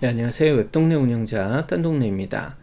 네, 안녕하세요. 웹동네 운영자 딴동네입니다.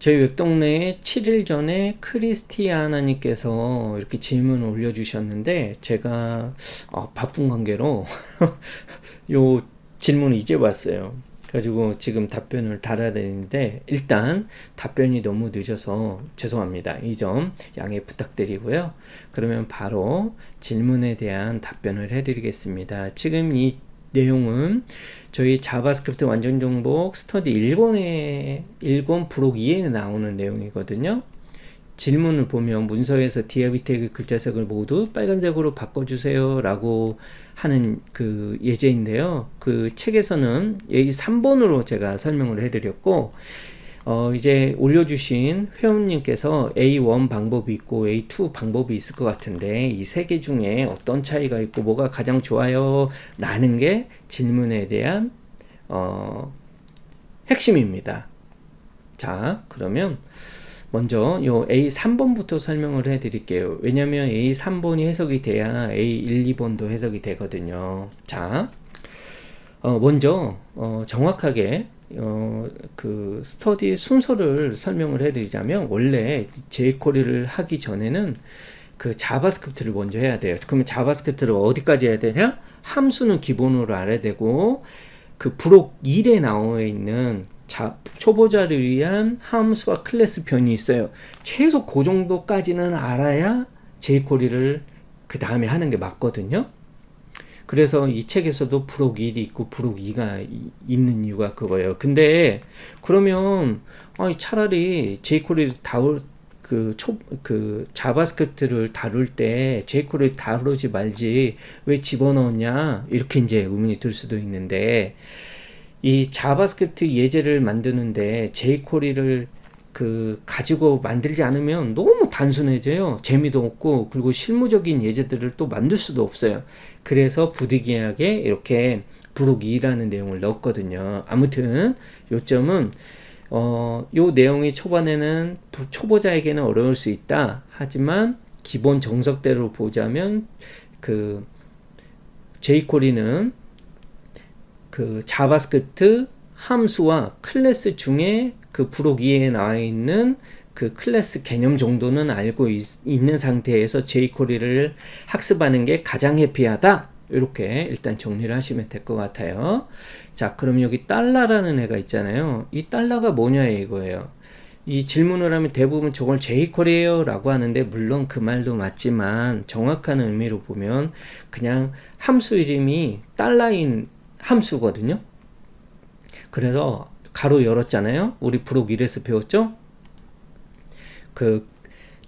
저희 웹동네에 7일 전에 크리스티아나님께서 이렇게 질문을 올려주셨는데 제가 어, 바쁜 관계로 요 질문을 이제 봤어요. 그래가지고 지금 답변을 달아야 되는데 일단 답변이 너무 늦어서 죄송합니다. 이 점 양해 부탁드리고요. 그러면 바로 질문에 대한 답변을 해드리겠습니다. 지금 이 내용은 저희 자바스크립트 완전 정복 스터디 1권에 1권 부록 2에 나오는 내용이거든요. 질문을 보면 문서에서 디아비텍의 글자색을 모두 빨간색으로 바꿔주세요 라고 하는 그 예제인데요. 그 책에서는 이 3번으로 제가 설명을 해드렸고 어, 이제 올려주신 회원님께서 A1 방법이 있고 A2 방법이 있을 것 같은데 이 세 개 중에 어떤 차이가 있고 뭐가 가장 좋아요? 라는 게 질문에 대한 어, 핵심입니다. 자, 그러면 먼저 요 A3번부터 설명을 해 드릴게요. 왜냐면 A3번이 해석이 돼야 A1, 2번도 해석이 되거든요. 자, 어, 먼저 어, 정확하게 어, 그 스터디 순서를 설명을 해드리자면 원래 제이코리를 하기 전에는 그 자바스크립트를 먼저 해야 돼요. 그러면 자바스크립트를 어디까지 해야 되냐? 함수는 기본으로 알아야 되고 그 부록 1에 나와 있는 자, 초보자를 위한 함수와 클래스 변이 있어요. 최소 그 정도까지는 알아야 제이코리를 그 다음에 하는 게 맞거든요. 그래서 이 책에서도 부록 1이 있고 부록 2가 이, 있는 이유가 그거예요. 근데 그러면 아니 차라리 jQuery 다룰 그 초, 그 자바스크립트를 다룰 때 jQuery 다루지 말지 왜 집어넣었냐 이렇게 이제 의문이 들 수도 있는데 이 자바스크립트 예제를 만드는데 jQuery를 그 가지고 만들지 않으면 너무 단순해져요. 재미도 없고 그리고 실무적인 예제들을 또 만들 수도 없어요. 그래서 부득이하게 이렇게 부록 2라는 내용을 넣었거든요. 아무튼 요점은 어, 요 내용이 초반에는 초보자에게는 어려울 수 있다. 하지만 기본 정석대로 보자면 그 jQuery는 그 자바스크립트 함수와 클래스 중에 그 부록 2에 나와 있는 그 클래스 개념 정도는 알고 있, 는 상태에서 jQuery를 학습하는 게 가장 해피하다. 이렇게 일단 정리를 하시면 될 것 같아요. 자, 그럼 여기 달러라는 애가 있잖아요. 이 달러가 뭐냐 이거예요. 이 질문을 하면 대부분 저걸 jQuery예요 라고 하는데 물론 그 말도 맞지만 정확한 의미로 보면 그냥 함수 이름이 달러인 함수거든요. 그래서 가로 열었잖아요. 우리 부록 1에서 배웠죠? 그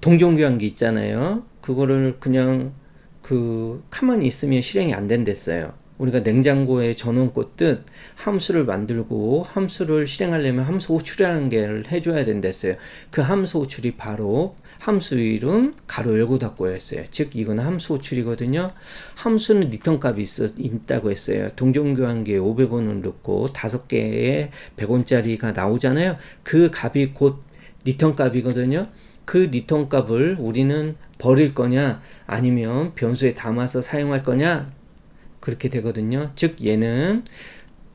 동종교환기 있잖아요. 그거를 그냥 그 가만히 있으면 실행이 안 된댔어요. 우리가 냉장고에 전원 꽂듯 함수를 만들고 함수를 실행하려면 함수 호출이라는 게 해줘야 된댔어요. 그 함수 호출이 바로 함수 이름 가로 열고 닫고였어요. 즉 이건 함수 호출이거든요. 함수는 리턴 값이 있, 있다고 했어요. 동종교환기에 500원을 넣고 5개의 100원짜리가 나오잖아요. 그 값이 곧 리턴 값이거든요. 그 리턴 값을 우리는 버릴 거냐 아니면 변수에 담아서 사용할 거냐 그렇게 되거든요. 즉 얘는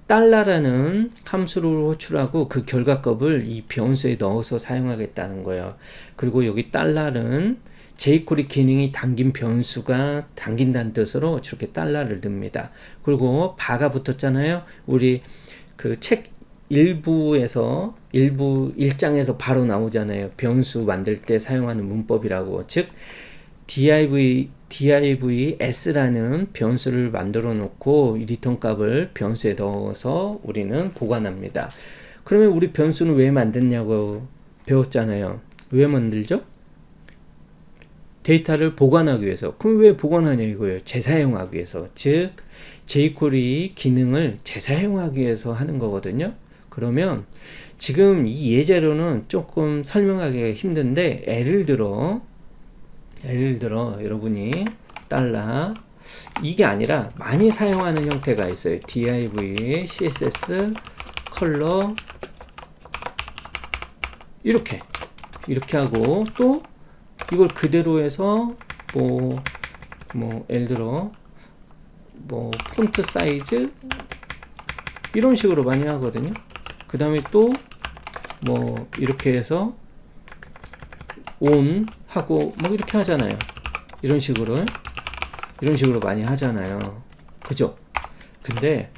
달러라는 함수를 호출하고 그 결과값을 이 변수에 넣어서 사용하겠다는 거예요. 그리고 여기 달러는 jQuery 기능이 담긴 변수가 담긴다는 뜻으로 저렇게 달러를 듭니다. 그리고 바가 붙었잖아요. 우리 그 책 일부에서 일부 일장에서 바로 나오잖아요. 변수 만들 때 사용하는 문법이라고. 즉 div divs라는 변수를 만들어 놓고 리턴 값을 변수에 넣어서 우리는 보관합니다. 그러면 우리 변수는 왜 만드냐고 배웠잖아요. 왜 만들죠? 데이터를 보관하기 위해서. 그럼 왜 보관하냐 이거예요. 재사용하기 위해서. 즉 jQuery 기능을 재사용하기 위해서 하는 거거든요. 그러면 지금 이 예제로는 조금 설명하기가 힘든데 예를 들어 예를 들어 여러분이 달러 이게 아니라 많이 사용하는 형태가 있어요. div, css, 컬러 이렇게 이렇게 하고 또 이걸 그대로 해서 뭐, 뭐 예를 들어 뭐 폰트 사이즈 이런 식으로 많이 하거든요. 그 다음에 또 뭐 이렇게 해서 온 하고 뭐 이렇게 하잖아요. 이런 식으로 이런 식으로 많이 하잖아요. 그죠? 근데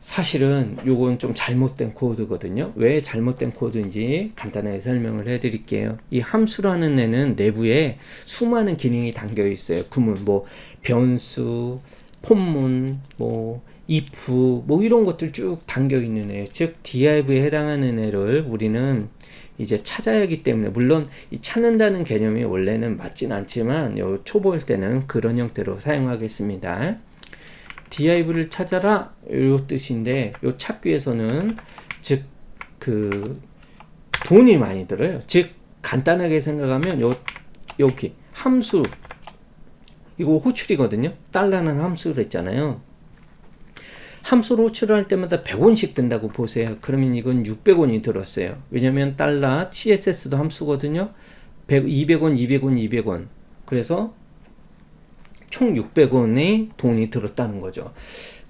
사실은 요건 좀 잘못된 코드거든요. 왜 잘못된 코드인지 간단하게 설명을 해 드릴게요. 이 함수라는 애는 내부에 수많은 기능이 담겨 있어요. 구문, 뭐, 변수, 폰문, 뭐, if, 뭐, 이런 것들 쭉 담겨 있는 애. 즉, div에 해당하는 애를 우리는 이제 찾아야 하기 때문에, 물론 이 찾는다는 개념이 원래는 맞진 않지만, 요 초보일 때는 그런 형태로 사용하겠습니다. div를 찾아라 요 뜻인데 요 찾기에서는 즉 그 돈이 많이 들어요. 즉 간단하게 생각하면 요 여기 함수 이거 호출이거든요. 달러는 함수를 했잖아요. 함수로 호출을 할 때마다 100원씩 든다고 보세요. 그러면 이건 600원이 들었어요. 왜냐면 달러 CSS도 함수거든요. 100, 200원, 200원, 200원. 그래서 총 600원의 돈이 들었다는 거죠.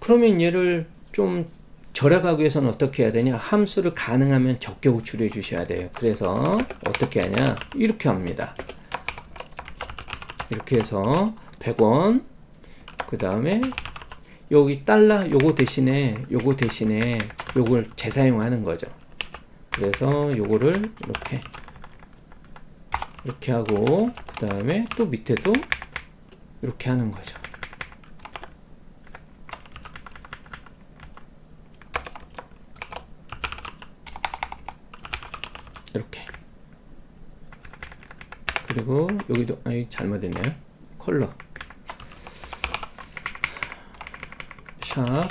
그러면 얘를 좀 절약하기 위해서는 어떻게 해야 되냐? 함수를 가능하면 적게 호출해 주셔야 돼요. 그래서 어떻게 하냐? 이렇게 합니다. 이렇게 해서 100원 그 다음에 여기 달러 요거 대신에 요거 대신에 요걸 재사용하는 거죠. 그래서 요거를 이렇게 이렇게 하고 그 다음에 또 밑에도 이렇게 하는 거죠. 이렇게. 그리고 여기도 아이 잘못했네요. 컬러. 샵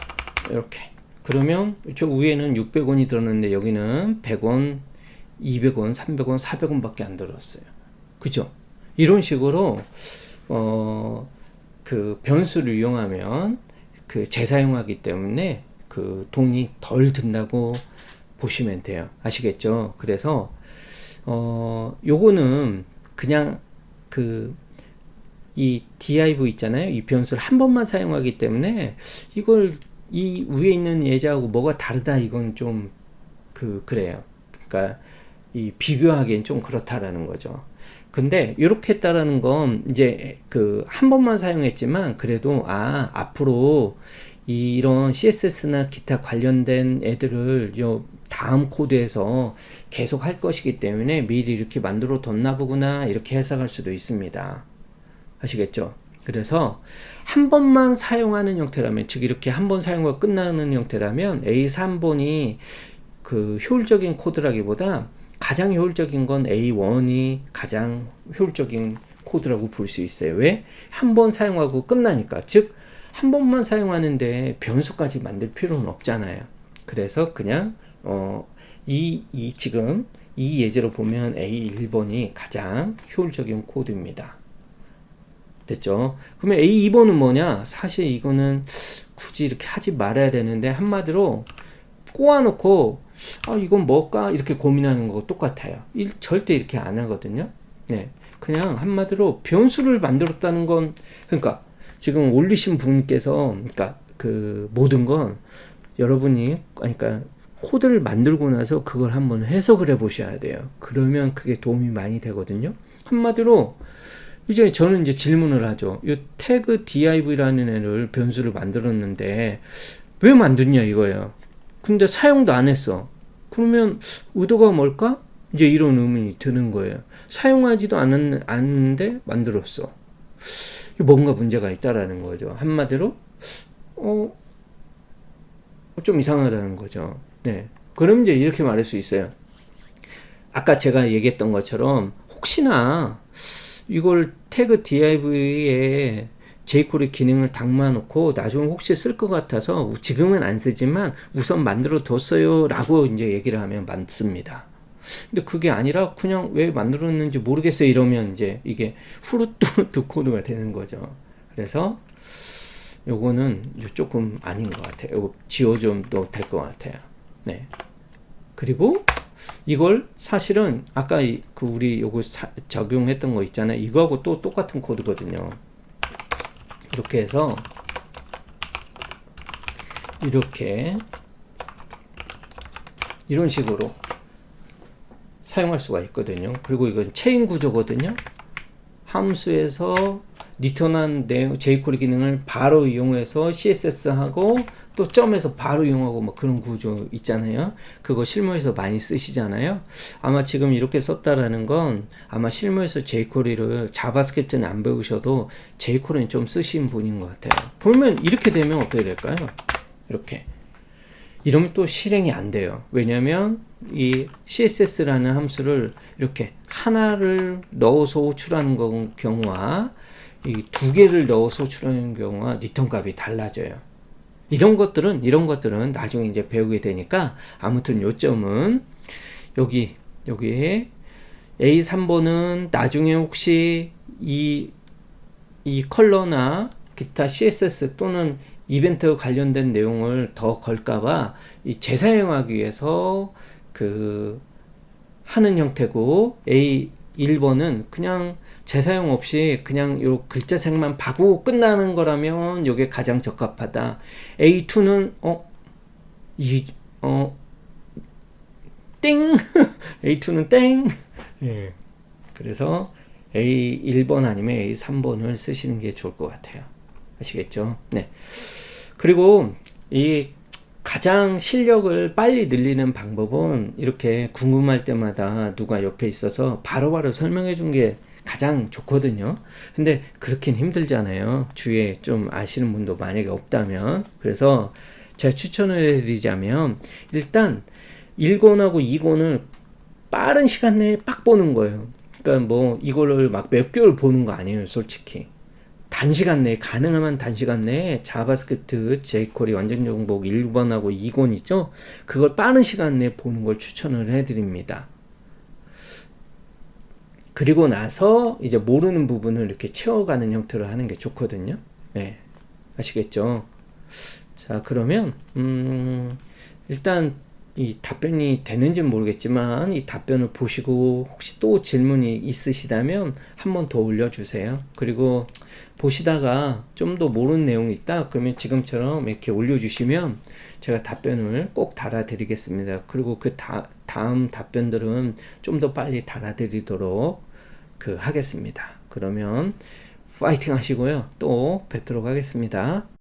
이렇게. 그러면 저 위에는 600원이 들었는데 여기는 100원, 200원, 300원, 400원 밖에 안 들었어요. 그죠? 이런 식으로 어, 그 변수를 이용하면 그 재사용하기 때문에 그 돈이 덜 든다고 보시면 돼요. 아시겠죠? 그래서 어, 요거는 그냥 그 이 div 있잖아요. 이 변수를 한 번만 사용하기 때문에 이걸 이 위에 있는 예제하고 뭐가 다르다 이건 좀 그 그래요. 그러니까 이 비교하기엔 좀 그렇다라는 거죠. 근데 이렇게 했다라는 건 이제 그 한 번만 사용했지만 그래도 아 앞으로 이런 CSS나 기타 관련된 애들을 요 다음 코드에서 계속 할 것이기 때문에 미리 이렇게 만들어 뒀나 보구나 이렇게 해석할 수도 있습니다. 아시겠죠? 그래서 한 번만 사용하는 형태라면 즉 이렇게 한 번 사용과 끝나는 형태라면 A3번이 그 효율적인 코드라기보다 가장 효율적인 건 A1이 가장 효율적인 코드라고 볼 수 있어요. 왜? 한 번 사용하고 끝나니까. 즉, 한 번만 사용하는데 변수까지 만들 필요는 없잖아요. 그래서 그냥, 어, 이, 이, 지금 이 예제로 보면 A1번이 가장 효율적인 코드입니다. 됐죠? 그러면 A2번은 뭐냐? 사실 이거는 굳이 이렇게 하지 말아야 되는데, 한마디로 꼬아놓고 아 이건 뭘까 이렇게 고민하는 거 똑같아요. 일, 절대 이렇게 안 하거든요. 네, 그냥 한마디로 변수를 만들었다는 건 그러니까 지금 올리신 분께서 그러니까 그 모든 건 여러분이 그러니까 코드를 만들고 나서 그걸 한번 해석을 해 보셔야 돼요. 그러면 그게 도움이 많이 되거든요. 한마디로 이제 저는 이제 질문을 하죠. 이 태그 div라는 애를 변수를 만들었는데 왜 만드냐 이거예요. 근데 사용도 안 했어. 그러면 의도가 뭘까? 이제 이런 의문이 드는 거예요. 사용하지도 않았, 않는데 만들었어. 뭔가 문제가 있다라는 거죠. 한마디로, 어, 좀 이상하다는 거죠. 네. 그럼 이제 이렇게 말할 수 있어요. 아까 제가 얘기했던 것처럼, 혹시나 이걸 태그 div에 jQuery 기능을 담아놓고 나중에 혹시 쓸 것 같아서 지금은 안 쓰지만 우선 만들어 뒀어요 라고 이제 얘기를 하면 많습니다. 근데 그게 아니라 그냥 왜 만들었는지 모르겠어요 이러면 이제 이게 후루뚜루뚜 코드가 되는 거죠. 그래서 요거는 조금 아닌 것 같아요. 요거 지워줘도 될것 같아요. 네. 그리고 이걸 사실은 아까 그 우리 요거 사, 적용했던 거 있잖아요. 이거하고 또 똑같은 코드거든요. 이렇게 해서 이렇게 이런 식으로 사용할 수가 있거든요. 그리고 이건 체인 구조거든요. 함수에서 리턴한 내용 jQuery 기능을 바로 이용해서 CSS하고 또 점에서 바로 이용하고 뭐 그런 구조 있잖아요. 그거 실무에서 많이 쓰시잖아요. 아마 지금 이렇게 썼다라는 건 아마 실무에서 jQuery를 자바스크립트는 안 배우셔도 jQuery는 좀 쓰신 분인 것 같아요. 보면 이렇게 되면 어떻게 될까요? 이렇게 이러면 또 실행이 안 돼요. 왜냐하면 이 CSS라는 함수를 이렇게 하나를 넣어서 호출하는 거- 경우와 이 두 개를 넣어서 호출하는 경우와 리턴 값이 달라져요. 이런 것들은 이런 것들은 나중에 이제 배우게 되니까 아무튼 요점은 여기 여기에 A3번은 나중에 혹시 이 이 컬러나 기타 CSS 또는 이벤트 관련된 내용을 더 걸까봐 이 재사용하기 위해서 그 하는 형태고 A 1번은 그냥 재사용 없이 그냥 요 글자색만 바꾸고 끝나는 거라면 요게 가장 적합하다. A2는 어, 어이 어 땡 A2는 땡 예. 그래서 A1번 아니면 A3번을 쓰시는 게 좋을 것 같아요. 아시겠죠? 네. 그리고 이 가장 실력을 빨리 늘리는 방법은 이렇게 궁금할 때마다 누가 옆에 있어서 바로 바로 설명해 준 게 가장 좋거든요. 근데 그렇긴 힘들잖아요. 주위에 좀 아시는 분도 만약에 없다면. 그래서 제가 추천을 드리자면 일단 1권하고 2권을 빠른 시간 내에 빡 보는 거예요. 그러니까 뭐 이거를 막 몇 개월 보는 거 아니에요, 솔직히. 단시간 내에 가능하면 단시간 내에 자바스크립트 jQuery 완전 정복 1번하고 2권 있죠? 그걸 빠른 시간 내에 보는 걸 추천을 해드립니다. 그리고 나서 이제 모르는 부분을 이렇게 채워가는 형태로 하는 게 좋거든요. 네. 아시겠죠? 자, 그러면, 음, 일단 이 답변이 되는지는 모르겠지만 이 답변을 보시고 혹시 또 질문이 있으시다면 한 번 더 올려주세요. 그리고 보시다가 좀 더 모르는 내용이 있다 그러면 지금처럼 이렇게 올려주시면 제가 답변을 꼭 달아드리겠습니다. 그리고 그 다, 다음 답변들은 좀 더 빨리 달아드리도록 그 하겠습니다. 그러면 파이팅 하시고요. 또 뵙도록 하겠습니다.